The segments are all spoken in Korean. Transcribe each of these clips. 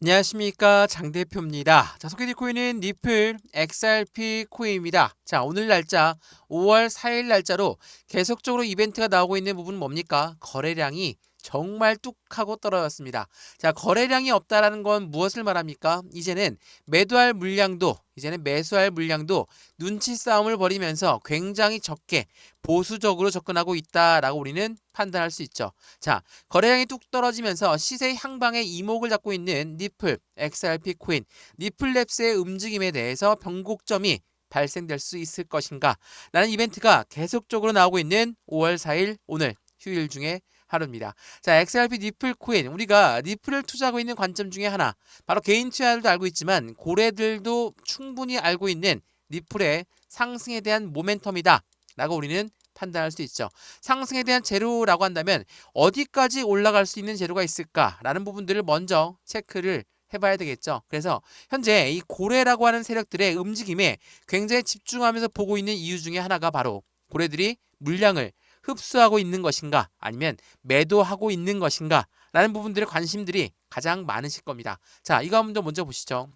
안녕하십니까 장 대표입니다. 자 소개드릴 코인은 니플 XRP 코인입니다. 자 오늘 날짜 5월 4일 날짜로 계속적으로 이벤트가 나오고 있는 부분은 뭡니까? 거래량이 정말 뚝하고 떨어졌습니다. 자 거래량이 없다라는 건 무엇을 말합니까? 이제는 매도할 물량도 이제는 매수할 물량도 눈치 싸움을 벌이면서 굉장히 적게 보수적으로 접근하고 있다라고 우리는 판단할 수 있죠. 자, 거래량이 뚝 떨어지면서 시세 향방의 이목을 잡고 있는 니플, XRP 코인, 니플랩스의 움직임에 대해서 변곡점이 발생될 수 있을 것인가? 라는 이벤트가 계속적으로 나오고 있는 5월 4일 오늘 휴일 중에 하루입니다. 자, XRP 니플 코인 우리가 니플을 투자하고 있는 관점 중에 하나 바로 개인 투자들도 알고 있지만 고래들도 충분히 알고 있는 니플의 상승에 대한 모멘텀이다. 라고 우리는 판단할 수 있죠. 상승에 대한 재료라고 한다면 어디까지 올라갈 수 있는 재료가 있을까라는 부분들을 먼저 체크를 해봐야 되겠죠. 그래서 현재 이 고래라고 하는 세력들의 움직임에 굉장히 집중하면서 보고 있는 이유 중에 하나가 바로 고래들이 물량을 흡수하고 있는 것인가 아니면 매도하고 있는 것인가 라는 부분들의 관심들이 가장 많으실 겁니다. 자, 이거 한번 먼저 보시죠.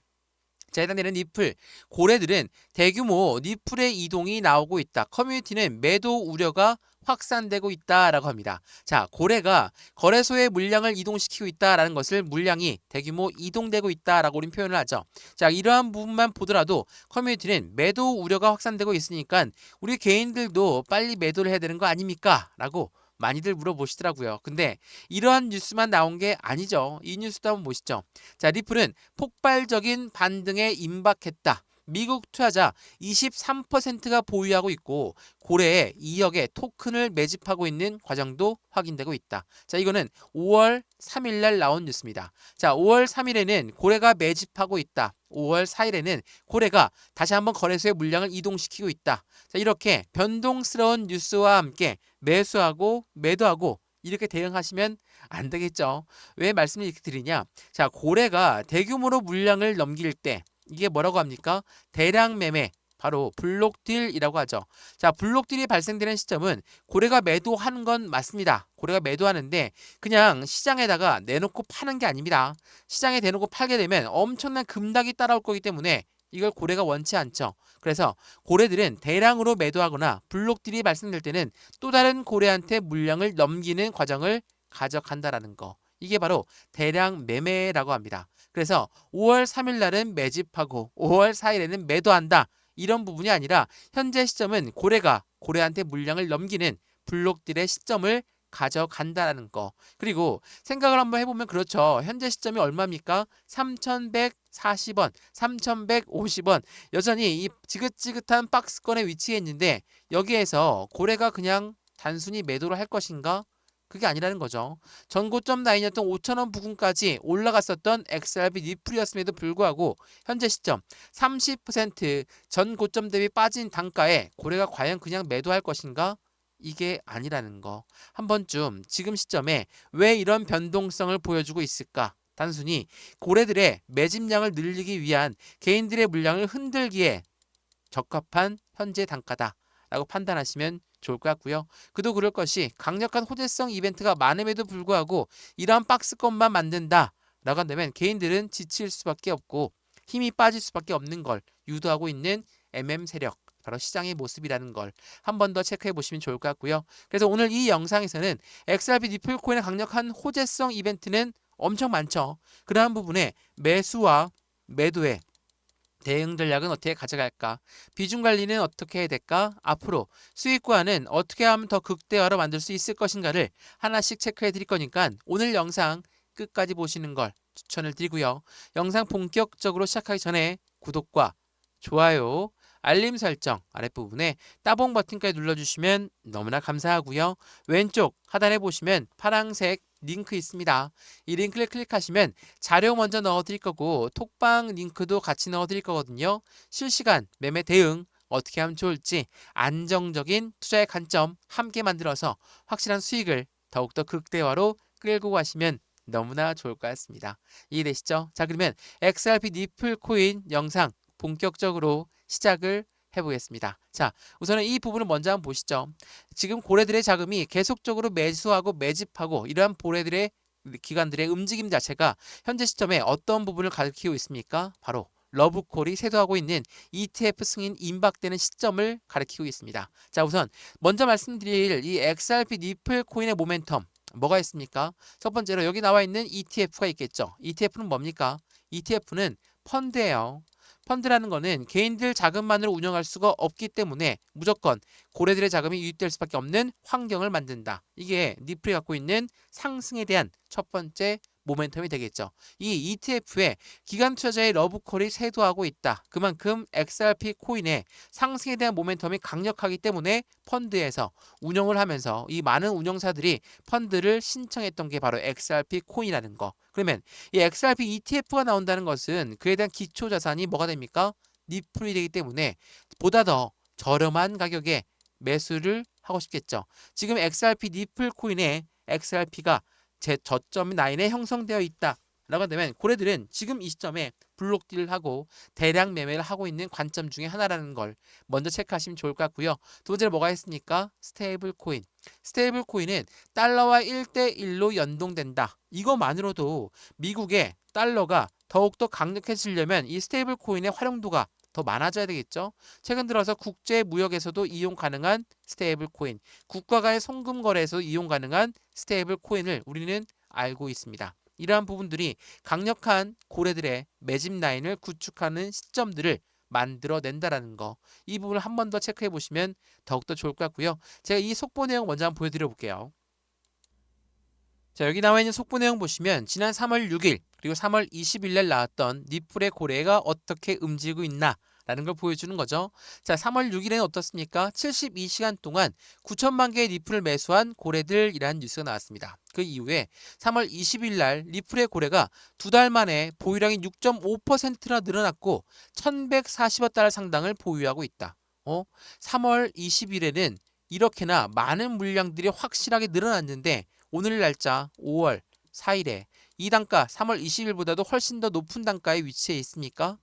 자, 일단 내는 니플. 고래들은 대규모 니플의 이동이 나오고 있다. 커뮤니티는 매도 우려가 확산되고 있다라고 합니다. 자, 고래가 거래소의 물량을 이동시키고 있다라는 것을 물량이 대규모 이동되고 있다라고 우린 표현을 하죠. 자, 이러한 부분만 보더라도 커뮤니티는 매도 우려가 확산되고 있으니까 우리 개인들도 빨리 매도를 해야 되는 거 아닙니까? 라고 많이들 물어보시더라고요. 근데 이러한 뉴스만 나온 게 아니죠. 이 뉴스도 한번 보시죠. 자, 리플은 폭발적인 반등에 임박했다. 미국 투자자 23%가 보유하고 있고 고래에 2억의 토큰을 매집하고 있는 과정도 확인되고 있다. 자, 이거는 5월 3일 날 나온 뉴스입니다. 자, 5월 3일에는 고래가 매집하고 있다. 5월 4일에는 고래가 다시 한번 거래소의 물량을 이동시키고 있다. 자, 이렇게 변동스러운 뉴스와 함께 매수하고 매도하고 이렇게 대응하시면 안 되겠죠. 왜 말씀을 이렇게 드리냐? 자, 고래가 대규모로 물량을 넘길 때 이게 뭐라고 합니까? 대량 매매 바로 블록딜이라고 하죠. 자, 블록딜이 발생되는 시점은 고래가 매도한 건 맞습니다. 고래가 매도하는데 그냥 시장에다가 내놓고 파는 게 아닙니다. 시장에 내놓고 팔게 되면 엄청난 급락이 따라올 거기 때문에 이걸 고래가 원치 않죠. 그래서 고래들은 대량으로 매도하거나 블록딜이 발생될 때는 또 다른 고래한테 물량을 넘기는 과정을 가져간다라는 거. 이게 바로 대량 매매라고 합니다. 그래서 5월 3일 날은 매집하고 5월 4일에는 매도한다. 이런 부분이 아니라 현재 시점은 고래가 고래한테 물량을 넘기는 블록들의 시점을 가져간다라는 거. 그리고 생각을 한번 해보면 그렇죠. 현재 시점이 얼마입니까? 3,140원, 3,150원. 여전히 이 지긋지긋한 박스권에 위치해 있는데 여기에서 고래가 그냥 단순히 매도를 할 것인가? 그게 아니라는 거죠. 전고점 라인이었던 5천원 부근까지 올라갔었던 XRP 니플이었음에도 불구하고 현재 시점 30% 전고점 대비 빠진 단가에 고래가 과연 그냥 매도할 것인가? 이게 아니라는 거. 한 번쯤 지금 시점에 왜 이런 변동성을 보여주고 있을까? 단순히 고래들의 매집량을 늘리기 위한 개인들의 물량을 흔들기에 적합한 현재 단가다. 라고 판단하시면 좋을 것 같고요. 그도 그럴 것이 강력한 호재성 이벤트가 많음에도 불구하고 이러한 박스권만 만든다. 라고 한다면 개인들은 지칠 수밖에 없고 힘이 빠질 수밖에 없는 걸 유도하고 있는 MM 세력 바로 시장의 모습이라는 걸 한 번 더 체크해 보시면 좋을 것 같고요. 그래서 오늘 이 영상에서는 XRP 니플코인의 강력한 호재성 이벤트는 엄청 많죠. 그러한 부분에 매수와 매도에 대응 전략은 어떻게 가져갈까? 비중 관리는 어떻게 해야 될까? 앞으로 수익과는 어떻게 하면 더 극대화로 만들 수 있을 것인가를 하나씩 체크해 드릴 거니까 오늘 영상 끝까지 보시는 걸 추천을 드리고요. 영상 본격적으로 시작하기 전에 구독과 좋아요, 알림 설정 아랫부분에 따봉 버튼까지 눌러주시면 너무나 감사하고요. 왼쪽 하단에 보시면 파랑색 링크 있습니다. 이 링크를 클릭하시면 자료 먼저 넣어 드릴 거고 톡방 링크도 같이 넣어 드릴 거거든요. 실시간 매매 대응 어떻게 하면 좋을지 안정적인 투자의 관점 함께 만들어서 확실한 수익을 더욱더 극대화로 끌고 가시면 너무나 좋을 것 같습니다. 이해되시죠? 자 그러면 XRP 니플 코인 영상 본격적으로 시작을 해보겠습니다. 자, 우선은 이 부분을 먼저 한번 보시죠. 지금 고래들의 자금이 계속적으로 매수하고 매집하고 이러한 고래들의 기관들의 움직임 자체가 현재 시점에 어떤 부분을 가리키고 있습니까? 바로 러브콜이 쇄도하고 있는 ETF 승인 임박되는 시점을 가리키고 있습니다. 자, 우선 먼저 말씀드릴 이 XRP 니플 코인의 모멘텀 뭐가 있습니까? 첫 번째로 여기 나와 있는 ETF가 있겠죠. ETF는 뭡니까? ETF는 펀드예요. 펀드라는 거는 개인들 자금만으로 운영할 수가 없기 때문에 무조건 고래들의 자금이 유입될 수밖에 없는 환경을 만든다. 이게 니플이 갖고 있는 상승에 대한 첫 번째 모멘텀이 되겠죠. 이 ETF에 기관 투자자의 러브콜이 쇄도하고 있다. 그만큼 XRP 코인의 상승에 대한 모멘텀이 강력하기 때문에 펀드에서 운영을 하면서 이 많은 운영사들이 펀드를 신청했던 게 바로 XRP 코인이라는 거. 그러면 이 XRP ETF가 나온다는 것은 그에 대한 기초 자산이 뭐가 됩니까? 니플이 되기 때문에 보다 더 저렴한 가격에 매수를 하고 싶겠죠. 지금 XRP 니플 코인의 XRP가 제 저점 라인에 형성되어 있다. 라고 한다면 고래들은 지금 이 시점에 블록딜을 하고 대량 매매를 하고 있는 관점 중에 하나라는 걸 먼저 체크하시면 좋을 것 같고요. 두 번째로 뭐가 있습니까? 스테이블 코인. 스테이블 코인은 달러와 1대1로 연동된다. 이것만으로도 미국의 달러가 더욱더 강력해지려면 이 스테이블 코인의 활용도가 더 많아져야 되겠죠. 최근 들어서 국제 무역에서도 이용 가능한 스테이블 코인, 국가 간의 송금 거래에서 이용 가능한 스테이블 코인을 우리는 알고 있습니다. 이러한 부분들이 강력한 고래들의 매집 라인을 구축하는 시점들을 만들어낸다라는 거. 이 부분을 한 번 더 체크해 보시면 더욱더 좋을 것 같고요. 제가 이 속보 내용 먼저 한번 보여드려 볼게요. 자 여기 나와 있는 속보 내용 보시면 지난 3월 6일 그리고 3월 20일 날 나왔던 니플의 고래가 어떻게 움직이고 있나 라는 걸 보여주는 거죠. 자 3월 6일에는 어떻습니까? 72시간 동안 9천만 개의 리플을 매수한 고래들이라는 뉴스가 나왔습니다. 그 이후에 3월 20일 날 리플의 고래가 두 달 만에 보유량이 6.5%나 늘어났고 1140억 달러 상당을 보유하고 있다. 어? 3월 20일에는 이렇게나 많은 물량들이 확실하게 늘어났는데 오늘 날짜 5월 4일에 이 단가 3월 20일보다도 훨씬 더 높은 단가에 위치해 있습니까?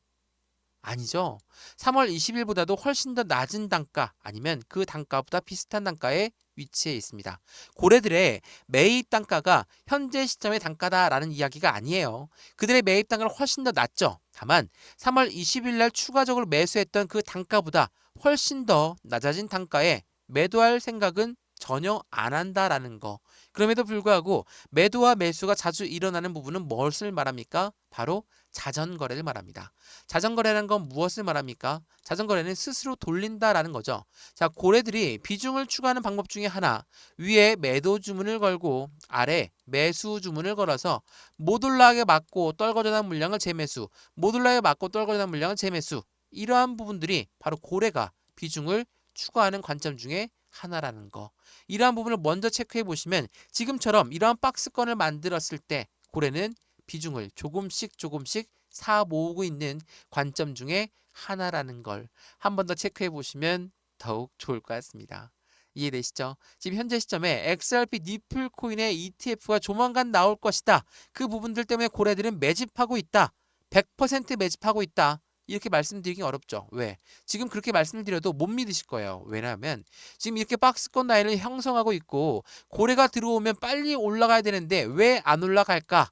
아니죠. 3월 20일보다도 훨씬 더 낮은 단가 아니면 그 단가보다 비슷한 단가에 위치해 있습니다. 고래들의 매입 단가가 현재 시점의 단가다라는 이야기가 아니에요. 그들의 매입 단가는 훨씬 더 낮죠. 다만 3월 20일 날 추가적으로 매수했던 그 단가보다 훨씬 더 낮아진 단가에 매도할 생각은 전혀 안 한다라는 거. 그럼에도 불구하고 매도와 매수가 자주 일어나는 부분은 무엇을 말합니까? 바로 자전거래를 말합니다. 자전거래라는 건 무엇을 말합니까? 자전거래는 스스로 돌린다라는 거죠. 자, 고래들이 비중을 추가하는 방법 중에 하나, 위에 매도 주문을 걸고 아래 매수 주문을 걸어서 못 올라가게 막고 떨궈져 난 물량을 재매수, 못 올라가게 막고 떨궈져 난 물량을 재매수. 이러한 부분들이 바로 고래가 비중을 추가하는 관점 중에 하나라는 거. 이러한 부분을 먼저 체크해 보시면 지금처럼 이러한 박스권을 만들었을 때 고래는 비중을 조금씩 조금씩 사 모으고 있는 관점 중에 하나라는 걸 한 번 더 체크해 보시면 더욱 좋을 것 같습니다. 이해되시죠? 지금 현재 시점에 XRP 니플 코인의 ETF가 조만간 나올 것이다. 그 부분들 때문에 고래들은 매집하고 있다. 100% 매집하고 있다. 이렇게 말씀드리기 어렵죠. 왜? 지금 그렇게 말씀을 드려도 못 믿으실 거예요. 왜냐하면 지금 이렇게 박스권 라인을 형성하고 있고 고래가 들어오면 빨리 올라가야 되는데 왜 안 올라갈까?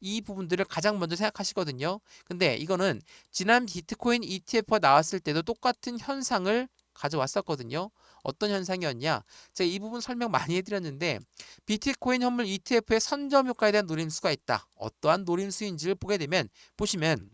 이 부분들을 가장 먼저 생각하시거든요. 근데 이거는 지난 비트코인 ETF가 나왔을 때도 똑같은 현상을 가져왔었거든요. 어떤 현상이었냐? 제가 이 부분 설명 많이 해드렸는데 비트코인 현물 ETF의 선점 효과에 대한 노림수가 있다. 어떠한 노림수인지를 보게 되면 보시면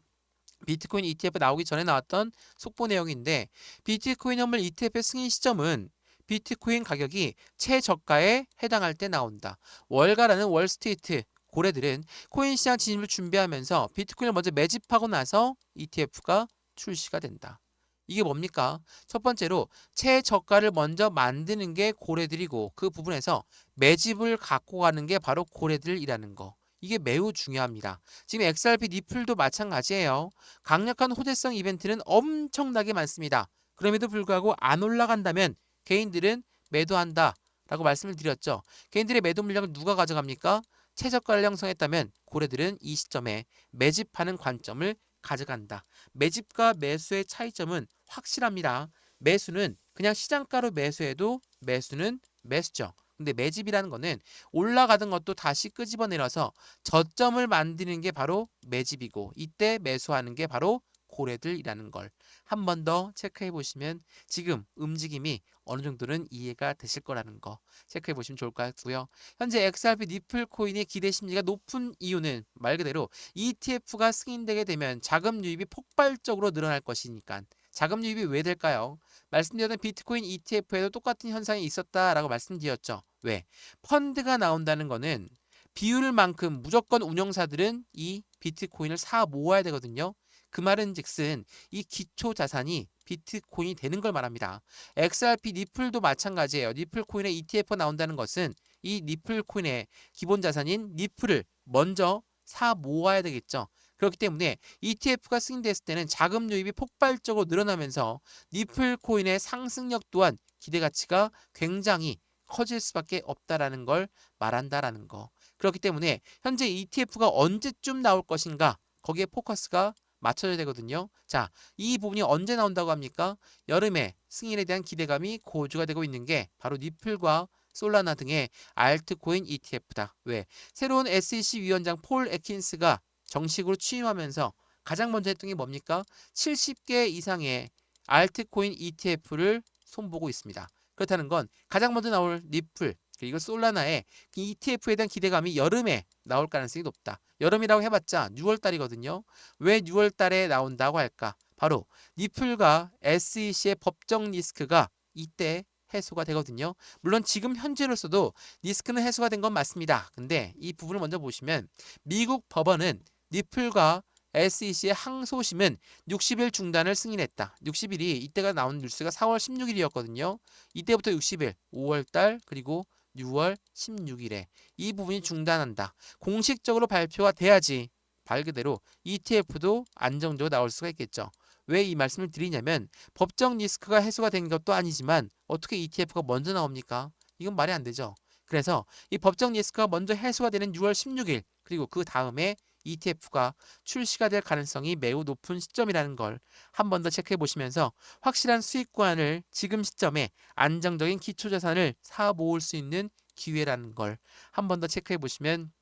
비트코인 ETF 나오기 전에 나왔던 속보 내용인데 비트코인 현물 ETF의 승인 시점은 비트코인 가격이 최저가에 해당할 때 나온다. 월가라는 월스트리트 고래들은 코인 시장 진입을 준비하면서 비트코인을 먼저 매집하고 나서 ETF가 출시가 된다. 이게 뭡니까? 첫 번째로 최저가를 먼저 만드는 게 고래들이고 그 부분에서 매집을 갖고 가는 게 바로 고래들이라는 거. 이게 매우 중요합니다. 지금 XRP 니플도 마찬가지예요. 강력한 호재성 이벤트는 엄청나게 많습니다. 그럼에도 불구하고 안 올라간다면 개인들은 매도한다. 라고 말씀을 드렸죠. 개인들의 매도 물량을 누가 가져갑니까? 최저가를 형성했다면 고래들은 이 시점에 매집하는 관점을 가져간다. 매집과 매수의 차이점은 확실합니다. 매수는 그냥 시장가로 매수해도 매수는 매수죠. 근데 매집이라는 거는 올라가던 것도 다시 끄집어내려서 저점을 만드는 게 바로 매집이고 이때 매수하는 게 바로 고래들이라는 걸 한 번 더 체크해 보시면 지금 움직임이 어느 정도는 이해가 되실 거라는 거 체크해 보시면 좋을 것 같고요. 현재 XRP 니플 코인의 기대 심리가 높은 이유는 말 그대로 ETF가 승인되게 되면 자금 유입이 폭발적으로 늘어날 것이니까 자금 유입이 왜 될까요? 말씀드렸던 비트코인 ETF에도 똑같은 현상이 있었다라고 말씀드렸죠. 왜? 펀드가 나온다는 거는 비율만큼 무조건 운영사들은 이 비트코인을 사 모아야 되거든요. 그 말은 즉슨 이 기초 자산이 비트코인이 되는 걸 말합니다. XRP 니플도 마찬가지예요. 니플 코인의 ETF가 나온다는 것은 이 니플 코인의 기본 자산인 니플을 먼저 사 모아야 되겠죠. 그렇기 때문에 ETF가 승인됐을 때는 자금 유입이 폭발적으로 늘어나면서 니플 코인의 상승력 또한 기대 가치가 굉장히 커질 수밖에 없다라는 걸 말한다라는 거. 그렇기 때문에 현재 ETF가 언제쯤 나올 것인가 거기에 포커스가 맞춰져야 되거든요. 자, 이 부분이 언제 나온다고 합니까? 여름에 승인에 대한 기대감이 고조가 되고 있는 게 바로 니플과 솔라나 등의 알트코인 ETF다. 왜? 새로운 SEC 위원장 폴 에킨스가 정식으로 취임하면서 가장 먼저 했던 게 뭡니까? 70개 이상의 알트코인 ETF를 손보고 있습니다. 그렇다는 건 가장 먼저 나올 니플 그리고 솔라나의 그 ETF에 대한 기대감이 여름에 나올 가능성이 높다. 여름이라고 해봤자 6월 달이거든요. 왜 6월 달에 나온다고 할까? 바로 니플과 SEC의 법정 리스크가 이때 해소가 되거든요. 물론 지금 현재로서도 리스크는 해소가 된 건 맞습니다. 근데 이 부분을 먼저 보시면 미국 법원은 니플과 SEC의 항소심은 60일 중단을 승인했다. 60일이 이때가 나온 뉴스가 4월 16일이었거든요. 이때부터 60일, 5월 달 그리고 6월 16일에 이 부분이 중단한다. 공식적으로 발표가 돼야지 말 그대로 ETF도 안정적으로 나올 수가 있겠죠. 왜 이 말씀을 드리냐면 법정 리스크가 해소가 된 것도 아니지만 어떻게 ETF가 먼저 나옵니까? 이건 말이 안 되죠. 그래서 이 법정 리스크가 먼저 해소가 되는 6월 16일 그리고 그 다음에 ETF가 출시가 될 가능성이 매우 높은 시점이라는 걸 한 번 더 체크해 보시면서 확실한 수익권을 지금 시점에 안정적인 기초 자산을 사 모을 수 있는 기회라는 걸 한 번 더 체크해 보시면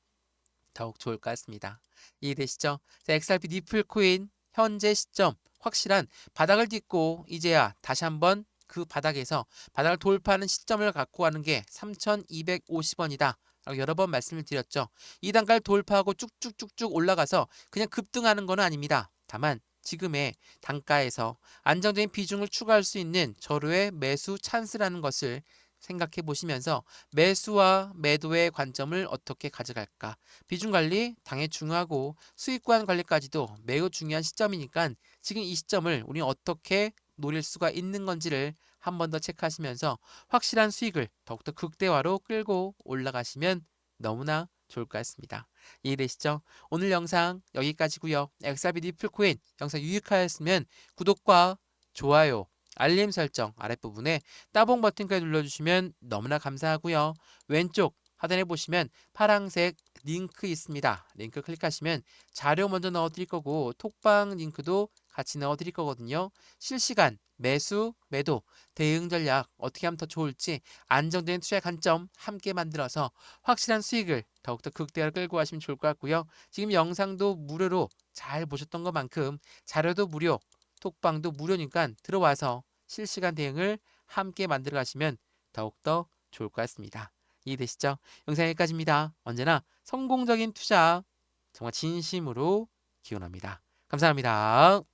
더욱 좋을 것 같습니다. 이해되시죠? 자, XRP 니플 코인 현재 시점 확실한 바닥을 딛고 이제야 다시 한번 그 바닥에서 바닥을 돌파하는 시점을 갖고 가는 게 3,250원이다. 라고 여러 번 말씀을 드렸죠. 이 단가를 돌파하고 쭉쭉쭉쭉 올라가서 그냥 급등하는 건 아닙니다. 다만 지금의 단가에서 안정적인 비중을 추가할 수 있는 저로의 매수 찬스라는 것을 생각해 보시면서 매수와 매도의 관점을 어떻게 가져갈까? 비중 관리 당연히 중요하고 수익관 관리까지도 매우 중요한 시점이니까 지금 이 시점을 우리 어떻게 노릴 수가 있는 건지를 한 번 더 체크하시면서 확실한 수익을 더욱더 극대화로 끌고 올라가시면 너무나 좋을 것 같습니다. 이해되시죠? 오늘 영상 여기까지고요. XRP 니플코인 영상 유익하였으면 구독과 좋아요, 알림 설정 아랫부분에 따봉 버튼까지 눌러주시면 너무나 감사하고요. 왼쪽 하단에 보시면 파랑색 링크 있습니다. 링크 클릭하시면 자료 먼저 넣어드릴 거고 톡방 링크도 같이 넣어드릴 거거든요. 실시간 매수, 매도, 대응 전략 어떻게 하면 더 좋을지 안정된 투자의 관점 함께 만들어서 확실한 수익을 더욱더 극대화로 끌고 가시면 좋을 것 같고요. 지금 영상도 무료로 잘 보셨던 것만큼 자료도 무료, 톡방도 무료니까 들어와서 실시간 대응을 함께 만들어 가시면 더욱더 좋을 것 같습니다. 이해되시죠? 영상 여기까지입니다. 언제나 성공적인 투자 정말 진심으로 기원합니다. 감사합니다.